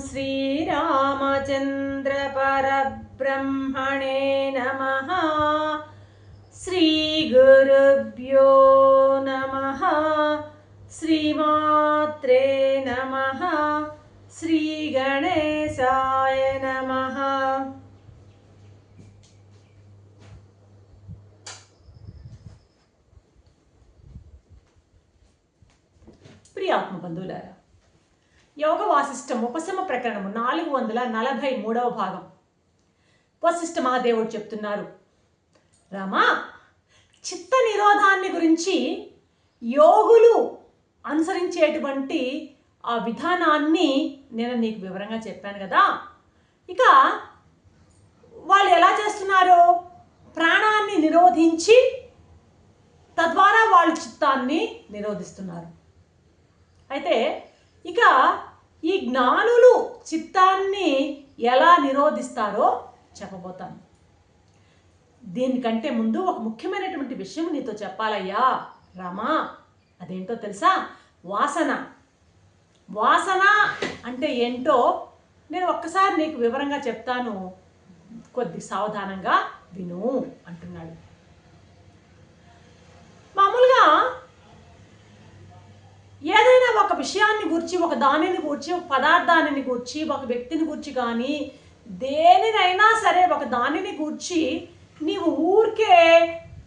श्रीरामचन्द्रपरब्रह्मणे नमः। श्रीगुरुभ्यो नमः। श्रीमात्रे नमः। श्रीगणेशाय नमः। प्रियामः యోగ వాసిష్టం ఉపశమ ప్రకరణము నాలుగు వందల నలభై మూడవ భాగం. వశిష్ఠ మహాదేవుడు చెప్తున్నారు రామా చిత్త నిరోధాన్ని గురించి యోగులు అనుసరించేటువంటి ఆ విధానాన్ని నేను నీకు వివరంగా చెప్పాను కదా. ఇక వాళ్ళు ఎలా చేస్తున్నారు ప్రాణాన్ని నిరోధించి తద్వారా వాళ్ళు చిత్తాన్ని నిరోధిస్తున్నారు. అయితే ఇక ఈ జ్ఞానులు చిత్తాన్ని ఎలా నిరోధిస్తారో చెప్పబోతాను. దీనికంటే ముందు ఒక ముఖ్యమైనటువంటి విషయం నీతో చెప్పాలయ్యా. రమా అదేంటో తెలుసా? వాసన. వాసన అంటే ఏంటో నేను ఒక్కసారి నీకు వివరంగా చెప్తాను. కొద్ది సావధానంగా విను అంటున్నాడు. మామూలుగా ఏదైనా ఒక విషయాన్ని గురించి ఒక దానిని గురించి ఒక పదార్థాన్ని గురించి ఒక వ్యక్తిని గురించి కానీ దేనినైనా సరే ఒక దానిని గురించి నీవు ఊరికే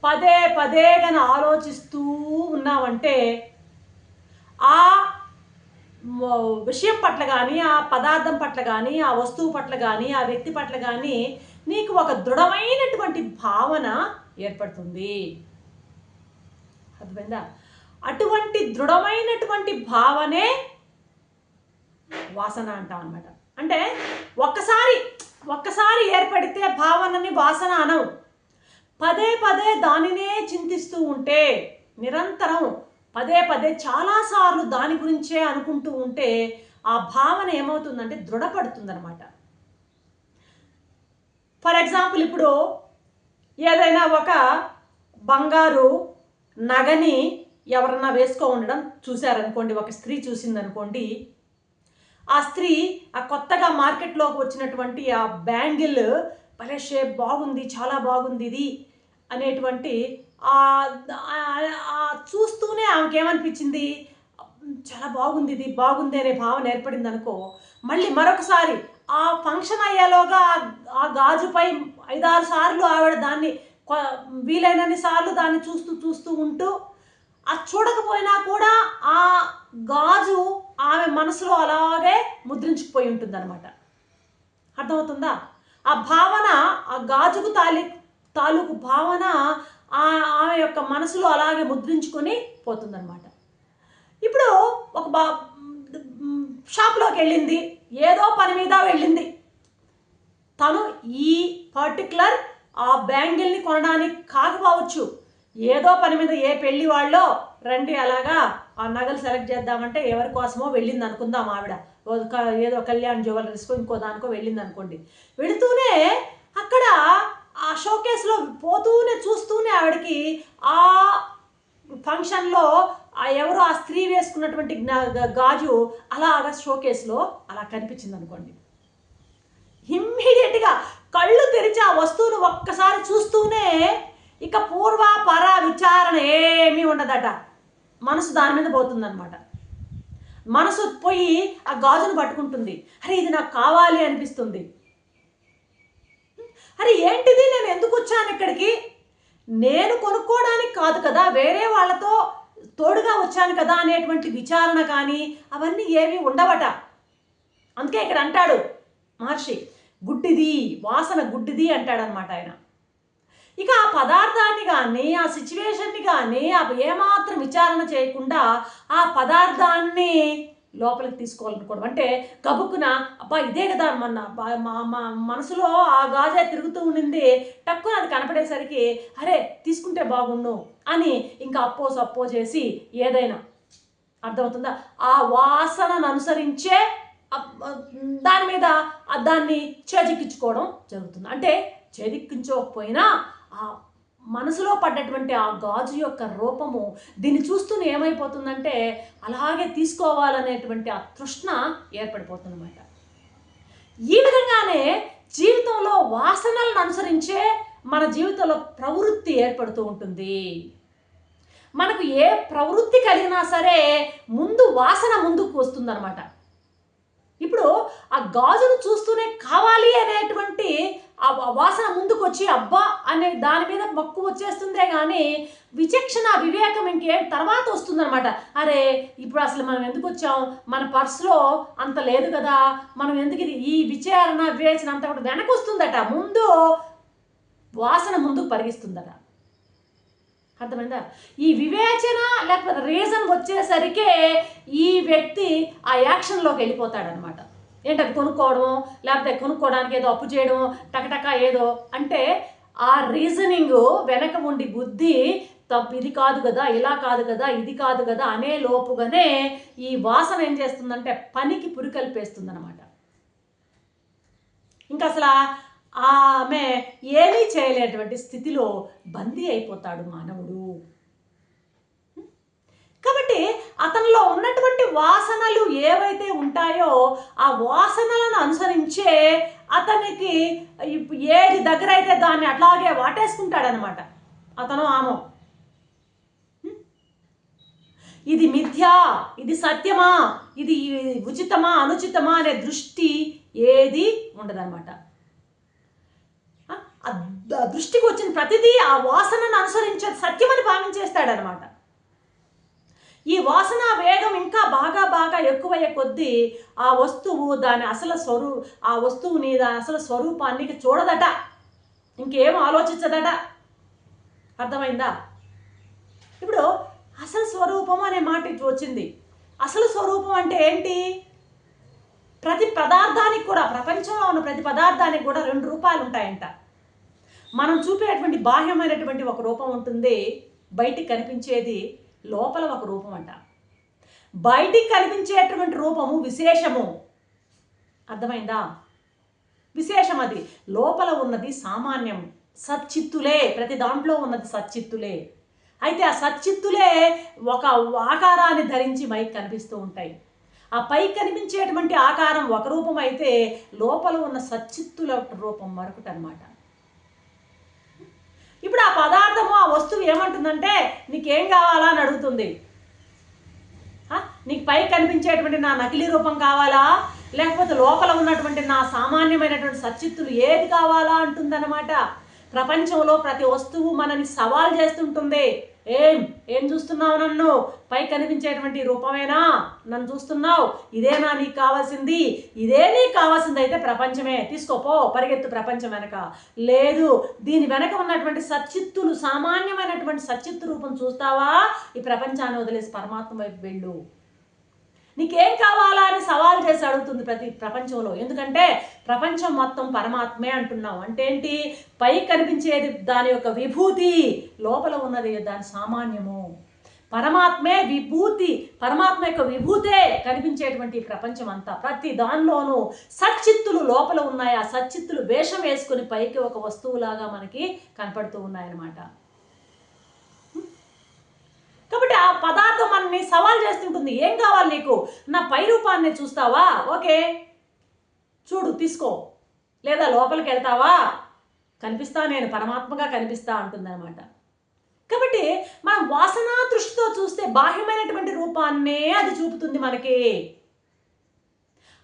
పదే పదే కానీ ఆలోచిస్తూ ఉన్నావంటే ఆ విషయం పట్ల కానీ ఆ పదార్థం పట్ల కానీ ఆ వస్తువు పట్ల కానీ ఆ వ్యక్తి పట్ల కానీ నీకు ఒక దృఢమైనటువంటి భావన ఏర్పడుతుంది. అర్థమైందా? అటువంటి దృఢమైనటువంటి భావనే వాసన అంటాం అనమాట అంటే ఒక్కసారి ఒక్కసారి ఏర్పడితే భావనని వాసన అనవు. పదే పదే దానినే చింతిస్తూ ఉంటే నిరంతరం పదే పదే చాలాసార్లు దాని గురించే అనుకుంటూ ఉంటే ఆ భావన ఏమవుతుందంటే దృఢపడుతుందనమాట ఫర్ ఎగ్జాంపుల్ ఇప్పుడు ఏదైనా ఒక బంగారు నగని ఎవరన్నా వేసుకో ఉండడం చూశారనుకోండి ఒక స్త్రీ చూసిందనుకోండి ఆ స్త్రీ ఆ కొత్తగా మార్కెట్లోకి వచ్చినటువంటి ఆ బ్యాంగిల్ భలే షేప్ బాగుంది చాలా బాగుంది ఇది అనేటువంటి చూస్తూనే ఆమెకేమనిపించింది? చాలా బాగుంది ఇది బాగుంది అనే భావన ఏర్పడింది అనుకో మళ్ళీ మరొకసారి ఆ ఫంక్షన్ అయ్యేలోగా ఆ- గాజుపై ఐదారు సార్లు ఆవిడ దాన్ని వీలైనన్ని సార్లు దాన్ని చూస్తూ చూస్తూ ఉంటూ అది చూడకపోయినా కూడా ఆ గాజు ఆమె మనసులో అలాగే ముద్రించుకుపోయి ఉంటుందన్నమాట. అర్థమవుతుందా? ఆ భావన ఆ గాజుకు తాలి తాలూకు భావన ఆ ఆమె యొక్క మనసులో అలాగే ముద్రించుకొని పోతుందన్నమాట. ఇప్పుడు ఒక బా షాప్లోకి వెళ్ళింది ఏదో పని మీద వెళ్ళింది. తను ఈ పర్టికులర్ ఆ బ్యాంగిల్ని కొనడానికి కాకపోవచ్చు. ఏదో పని మీద ఏ పెళ్ళి వాళ్ళో రండి అలాగా ఆ నగలు సెలెక్ట్ చేద్దామంటే ఎవరి కోసమో వెళ్ళింది అనుకుందాం ఆవిడ. ఏదో కళ్యాణ్ జ్యువెలరీస్కో ఇంకో దానికో వెళ్ళింది అనుకోండి. వెళుతూనే అక్కడ ఆ షోకేస్లో పోతూనే చూస్తూనే ఆవిడకి ఆ ఫంక్షన్లో ఆ ఎవరో ఆ స్త్రీ వేసుకున్నటువంటి గాజు అలాగా షోకేస్లో అలా కనిపించింది అనుకోండి. ఇమ్మీడియట్గా కళ్ళు తెరిచి ఆ వస్తువును ఒక్కసారి చూస్తూనే ఇక పూర్వ పర విచారణ ఏమీ ఉండదట. మనసు దాని మీద పోతుందనమాట మనసు పోయి ఆ గాజును పట్టుకుంటుంది. అరే ఇది నాకు కావాలి అనిపిస్తుంది. అరే ఏంటిది? నేను ఎందుకు వచ్చాను ఇక్కడికి? నేను కొనుక్కోవడానికి కాదు కదా వేరే వాళ్ళతో తోడుగా వచ్చాను కదా అనేటువంటి విచారణ కానీ అవన్నీ ఏమీ ఉండవట. అందుకే ఇక్కడ అంటాడు మహర్షి గుడ్డిది వాసన గుడ్డిది అంటాడనమాట ఆయన. ఇక ఆ పదార్థాన్ని కానీ ఆ సిచ్యువేషన్ని కానీ ఆ ఏమాత్రం విచారణ చేయకుండా ఆ పదార్థాన్ని లోపలికి తీసుకోవాలనుకోవడం. అంటే గబుక్కున అబ్బా ఇదే కదా మన మా మనసులో ఆ గాజే తిరుగుతూ ఉండింది. టక్కున అది కనపడేసరికి అరే తీసుకుంటే బాగుండు అని ఇంకా అప్పో సప్పో చేసి ఏదైనా అర్థమవుతుందా? ఆ వాసనను అనుసరించే దాని మీద దాన్ని చేజిక్కించుకోవడం జరుగుతుంది. అంటే చేదిక్కించకపోయినా ఆ మనసులో పడ్డటువంటి ఆ గాజు యొక్క రూపము దీన్ని చూస్తూనే ఏమైపోతుందంటే అలాగే తీసుకోవాలనేటువంటి ఆ తృష్ణ ఏర్పడిపోతుందన్నమాట. ఈ విధంగానే జీవితంలో వాసనలను అనుసరించే మన జీవితంలో ప్రవృత్తి ఏర్పడుతూ ఉంటుంది. మనకు ఏ ప్రవృత్తి కలిగినా సరే ముందు వాసన ముందుకు వస్తుందన్నమాట. ఇప్పుడు ఆ గాజును చూస్తూనే కావాలి అనేటువంటి ఆ వా- వాసన ముందుకు వచ్చి అబ్బా అనే దాని మీద మక్కువ వచ్చేస్తుందే కానీ విచక్షణ వివేకం ఇంకేం తర్వాత వస్తుందనమాట అరే ఇప్పుడు అసలు మనం ఎందుకు వచ్చాం? మన పర్సులో అంత లేదు కదా. మనం ఎందుకు ఇది ఈ విచారణ వివేచన అంతా కూడా వెనక వస్తుందట. ముందు వాసన ముందుకు పరిగిస్తుందట. అర్థమైందా? ఈ వివేచన లేకపోతే రీజన్ వచ్చేసరికే ఈ వ్యక్తి ఆ యాక్షన్లోకి వెళ్ళిపోతాడనమాట ఏంటది కొనుక్కోవడము లేకపోతే కొనుక్కోవడానికి ఏదో అప్పు చేయడం టకటక ఏదో అంటే ఆ రీజనింగ్ వెనక ఉండి బుద్ధి తప్పు ఇది కాదు కదా ఇలా కాదు కదా ఇది కాదు కదా అనే లోపుగానే ఈ వాసన ఏం చేస్తుందంటే పనికి పురికల్పేస్తుంది అనమాట ఇంకా అసలు ఆమె ఏమీ చేయలేనటువంటి స్థితిలో బందీ అయిపోతాడు మానవుడు కాబట్టి అతనిలో ఉన్నటువంటి వాసనలు ఏవైతే ఉంటాయో ఆ వాసనలను అనుసరించే అతనికి ఏది దగ్గర అయితే దాన్ని అట్లాగే వాటేసుకుంటాడనమాట అతను ఆమె. ఇది మిథ్యా ఇది సత్యమా ఇది ఉచితమా అనుచితమా అనే దృష్టి ఏది ఉండదన్నమాట. దృష్టికి వచ్చిన ప్రతిదీ ఆ వాసనను అనుసరించే సత్యమని భావించేస్తాడనమాట ఈ వాసన వేగం ఇంకా బాగా బాగా ఎక్కువయ్యే కొద్దీ ఆ వస్తువు దాని అసలు స్వరూ ఆ వస్తువుని దాని అసలు స్వరూపాన్ని చూడదట. ఇంకేం ఆలోచించదట. అర్థమైందా? ఇప్పుడు అసలు స్వరూపం అనే మాట ఇటు వచ్చింది. అసలు స్వరూపం అంటే ఏంటి? ప్రతి పదార్థానికి కూడా ప్రపంచంలో ఉన్న ప్రతి పదార్థానికి కూడా రెండు రూపాయలు ఉంటాయంట. మనం చూపేటువంటి బాహ్యమైనటువంటి ఒక రూపం ఉంటుంది. బయటికి కనిపించేది లోపల ఒక రూపం అంట బయటికి కనిపించేటువంటి రూపము విశేషము. అర్థమైందా? విశేషం అది. లోపల ఉన్నది సామాన్యం. సచ్చిత్తులే. ప్రతి దాంట్లో ఉన్నది సచ్చిత్తులే. అయితే ఆ సచ్చిత్తులే ఒక ఆకారాన్ని ధరించి మైకి కనిపిస్తూ ఉంటాయి. ఆ పైకి కనిపించేటువంటి ఆకారం ఒక రూపం అయితే లోపల ఉన్న సచ్చిత్తుల రూపం మరొకటి అనమాట ఇప్పుడు ఆ పదార్థము ఆ వస్తువు ఏమంటుందంటే నీకేం కావాలా? అని అడుగుతుంది. నీకు పై కనిపించేటువంటి నా నకిలీ రూపం కావాలా? లేకపోతే లోపల ఉన్నటువంటి నా సామాన్యమైనటువంటి సచిత్తులు ఏది కావాలా? అంటుందన్నమాట. ప్రపంచంలో ప్రతి వస్తువు మనని సవాల్ చేస్తుంటుంది. ఏం? ఏం చూస్తున్నావు నన్ను? పై కనిపించేటువంటి రూపమేనా? నన్ను చూస్తున్నావు. ఇదేనా నీకు కావాల్సింది. ఇదే నీకు కావాల్సింది అయితే ప్రపంచమే. తీసుకోపో పరిగెత్తు ప్రపంచం వెనక. లేదు దీని వెనక ఉన్నటువంటి సచ్చిత్తులు సామాన్యమైనటువంటి సచ్చిత్తు రూపం చూస్తావా? ఈ ప్రపంచాన్ని వదిలేసి పరమాత్మ వైపు వెళ్ళు. నీకేం కావాలా అని సవాల్ చేసి అడుగుతుంది ప్రతి ప్రపంచంలో. ఎందుకంటే ప్రపంచం మొత్తం పరమాత్మే అంటున్నాం. అంటే ఏంటి? పై కనిపించేది దాని యొక్క విభూతి లోపల ఉన్నది దాని సామాన్యము. పరమాత్మే విభూతి పరమాత్మ యొక్క విభూతే కనిపించేటువంటి ప్రపంచం అంతా. ప్రతి దానిలోనూ సచ్చిత్తులు లోపల ఉన్నాయి. ఆ సచ్చిత్తులు వేషం వేసుకుని పైకి ఒక వస్తువులాగా మనకి కనపడుతూ ఉన్నాయన్నమాట. కాబట్టి ఆ పదార్థం మనని సవాల్ చేస్తుంటుంది ఏం కావాలి నీకు? నా పై రూపాన్ని చూస్తావా? ఓకే. చూడు తీసుకో. లేదా లోపలికి వెళ్తావా? కనిపిస్తా నేను పరమాత్మగా కనిపిస్తా అంటుందన్నమాట. కాబట్టి మనం వాసనా దృష్టితో చూస్తే బాహ్యమైనటువంటి రూపాన్నే అది చూపుతుంది మనకి.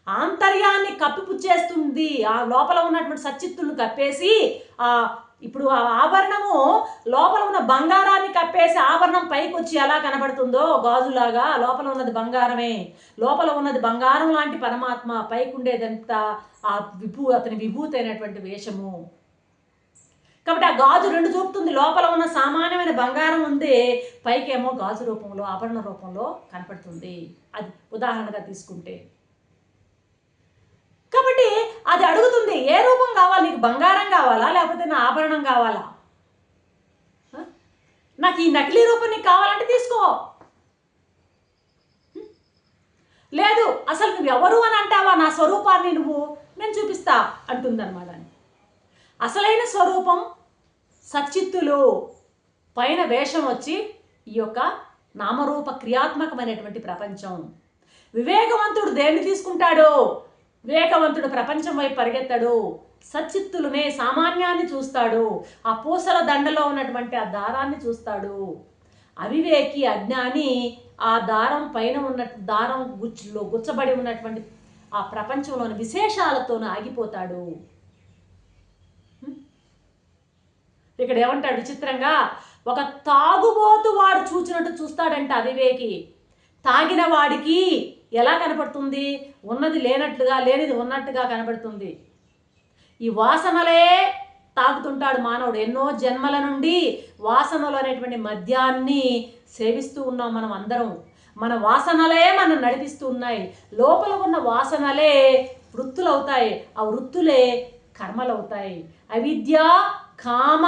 ఆంతర్యాన్ని కప్పిపుచ్చేస్తుంది. ఆ లోపల ఉన్నటువంటి సచ్చిత్తులను కప్పేసి ఆ ఇప్పుడు ఆ ఆభరణము లోపల ఉన్న బంగారాన్ని కప్పేసి ఆభరణం పైకి వచ్చి ఎలా కనబడుతుందో గాజులాగా లోపల ఉన్నది బంగారమే. లోపల ఉన్నది బంగారం లాంటి పరమాత్మ పైకి ఉండేదంతా ఆ విభూ అతని విభూతి అయినటువంటి వేషము. కాబట్టి ఆ గాజు రెండు చూపుతుంది. లోపల ఉన్న సామాన్యమైన బంగారం ఉంది పైకేమో గాజు రూపంలో ఆభరణ రూపంలో కనపడుతుంది. అది ఉదాహరణగా తీసుకుంటే అది అడుగుతుంది ఏ రూపం కావాలి? నీకు బంగారం కావాలా? లేకపోతే నా ఆభరణం కావాలా? నాకు ఈ నకిలీ రూపం నీకు కావాలంటే తీసుకో. లేదు అసలు నువ్వు ఎవరు అని అంటావా? నా స్వరూపాన్ని నువ్వు నేను చూపిస్తా అంటుందన్నమాట అసలైన స్వరూపం సచ్చిత్తులు. పైన వేషం వచ్చి ఈ యొక్క నామరూప క్రియాత్మకమైనటువంటి ప్రపంచం. వివేకవంతుడు దేన్ని తీసుకుంటాడో? వివేకవంతుడు ప్రపంచం వైపు పరిగెత్తాడు. సచిత్తులనే సామాన్యాన్ని చూస్తాడు. ఆ పూసల దండలో ఉన్నటువంటి ఆ దారాన్ని చూస్తాడు. అవివేకి అజ్ఞాని ఆ దారం పైన ఉన్న దారం గుచ్చులో గుచ్చబడి ఉన్నటువంటి ఆ ప్రపంచంలోని విశేషాలతోనూ ఆగిపోతాడు. ఇక్కడ ఏమంటాడు విచిత్రంగా? ఒక తాగుబోతు వాడు చూచినట్టు చూస్తాడంట అవివేకి. తాగిన వాడికి ఎలా కనపడుతుంది? ఉన్నది లేనట్లుగా లేనిది ఉన్నట్టుగా కనబడుతుంది ఈ వాసనలే తాగుతుంటాడు మానవుడు. ఎన్నో జన్మల నుండి వాసనలు అనేటువంటి మద్యాన్ని సేవిస్తూ ఉన్నాం మనం అందరం. మన వాసనలే మనం నడిపిస్తూ ఉన్నాయి. లోపల ఉన్న వాసనలే వృత్తులు అవుతాయి ఆ వృత్తులే కర్మలు అవుతాయి అవిద్య కామ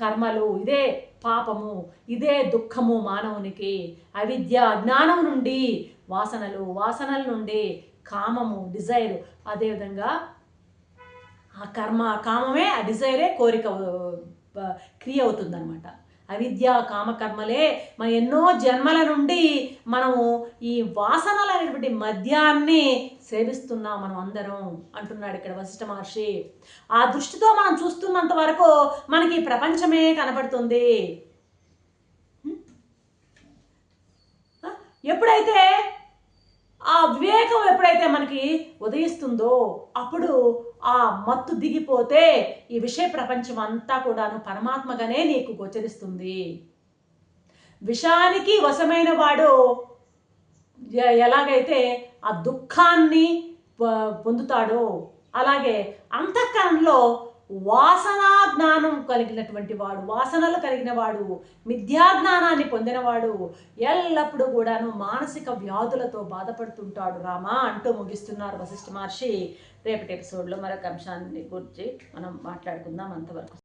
కర్మలు. ఇదే పాపము. ఇదే దుఃఖము మానవునికి. అవిద్య అజ్ఞానం నుండి వాసనలు వాసనల నుండి కామము డిజైర్ అదేవిధంగా ఆ కర్మ కామమే ఆ డిజైరే కోరిక క్రియ అవుతుందన్నమాట. అవిద్య కామకర్మలే మన ఎన్నో జన్మల నుండి మనము ఈ వాసనలు అనేటువంటి మద్యాన్ని సేవిస్తున్నాం మనం అందరం అంటున్నాడు ఇక్కడ వశిష్ఠ మహర్షి. ఆ దృష్టితో మనం చూస్తున్నంత వరకు మనకి ఈ ప్రపంచమే కనపడుతుంది. ఎప్పుడైతే ఆ వివేకం ఎప్పుడైతే మనకి ఉదయిస్తుందో అప్పుడు ఆ మత్తు దిగిపోతే ఈ విషయ ప్రపంచం అంతా కూడాను పరమాత్మగానే నీకు గోచరిస్తుంది. విషానికి వశమైన వాడు ఎలాగైతే ఆ దుఃఖాన్ని పొందుతాడో అలాగే అంతఃకరణలో వాసనా జ్ఞానం కలిగినటువంటి వాడు వాసనలు కలిగిన వాడు మిథ్యాజ్ఞానాన్ని పొందినవాడు ఎల్లప్పుడూ కూడాను మానసిక వ్యాధులతో బాధపడుతుంటాడు. రామా అంటూ ముగిస్తున్నారు వశిష్ఠ మహర్షి. రేపటి ఎపిసోడ్లో మరొక అంశాన్ని గురించి మనం మాట్లాడుకుందాం. అంతవరకు